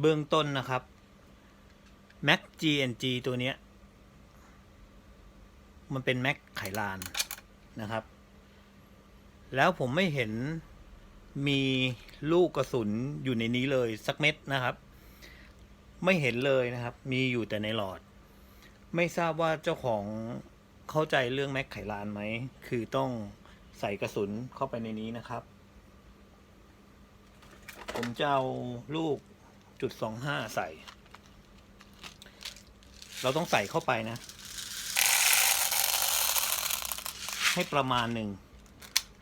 เบื้องต้นนะครับ Mac GNG ตัวเนี้ย มันเป็น Mac ไขลานนะครับ แล้วผมไม่เห็นมีลูกกระสุนอยู่ในนี้เลยสักเม็ดนะครับ ไม่เห็นเลยนะครับ มีอยู่แต่ในหลอด ไม่ทราบว่าเจ้าของเข้าใจเรื่องแม็กไขลานไหม คือต้องใส่กระสุนเข้าไปในนี้นะครับ ผมจะเอาลูก จุดสองห้าใส่ เราต้องใส่เข้าไปนะ ให้ประมาณหนึ่ง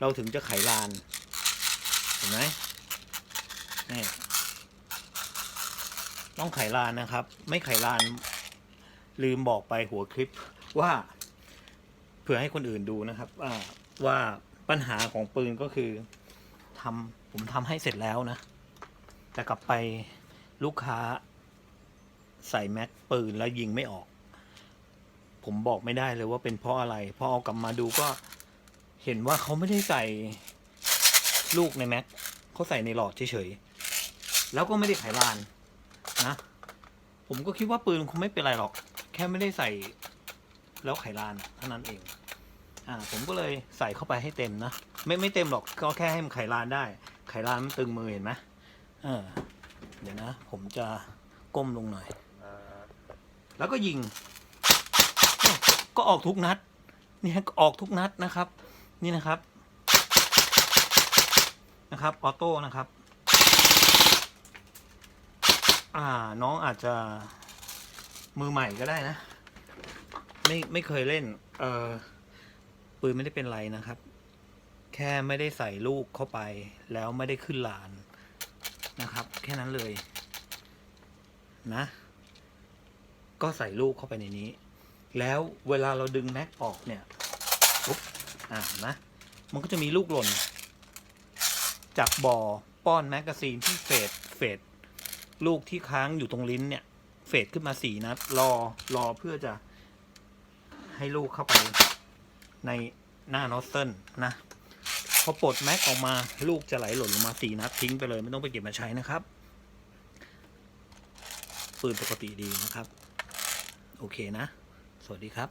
เราถึงจะไขลาน เห็นไหมนี่ต้องไขลานนะครับ ไม่ไขลาน ลืมบอกไปหัวคลิปว่า เผื่อให้คนอื่นดูนะครับว่าว่าปัญหาของปืนก็คือทำผมทำให้เสร็จแล้วนะ แต่กลับไป ลูกค้า ใส่แม็กปืนแล้วยิงไม่ออก ผมบอกไม่ได้เลยว่าเป็นเพราะอะไร พอเอากลับมาดูก็เห็นว่าเขาไม่ได้ใส่ลูกในแม็กเขาใส่ในหลอดเฉยๆ แล้วก็ไม่ได้ไขลานนะ ผมก็คิดว่าปืนคงไม่เป็นไรหรอก แค่ไม่ได้ใส่ แล้วไขลานเท่านั้นเอง อ่า ผมก็เลยใส่เข้าไปให้เต็มนะ ไม่ไม่เต็มหรอก ก็แค่ให้มันไขลานได้ ไขลานมันตึงมือเห็นไหมเออ เดี๋ยวนะ ผมจะก้มลงหน่อย แล้วก็ยิงเนี่ยก็ออกทุกนัด เนี่ยก็ออกทุกนัดนะครับ นี่นะครับ นะครับ ออโต้นะครับ อ่า น้องอาจจะมือใหม่ก็ได้นะ ไม่ไม่เคยเล่น เออปืนไม่ได้เป็นไรนะครับ แค่ไม่ได้ใส่ลูกเข้าไป แล้วไม่ได้ขึ้นลาน นะครับ แค่นั้นเลย นะ ก็ใส่ลูกเข้าไปในนี้ แล้วเวลาเราดึงแม็กออกเนี่ยปุ๊บอ่านะ มันก็จะมีลูกหล่น จากบ่อป้อนแมกกาซีนที่เฟดเฟดลูกที่ค้างอยู่ตรงลิ้นเนี่ย เฟดขึ้นมาสี่นัด รอรอเพื่อจะให้ลูกเข้าไปในหน้านอสเซิลนะ พอปลดแม็กออกมาลูกจะไหลหล่นลงมาสี่นัดทิ้งไปเลยไม่ต้องไปเก็บมาใช้นะครับ ปืนปกติดีนะครับ โอเคนะ สวัสดีครับ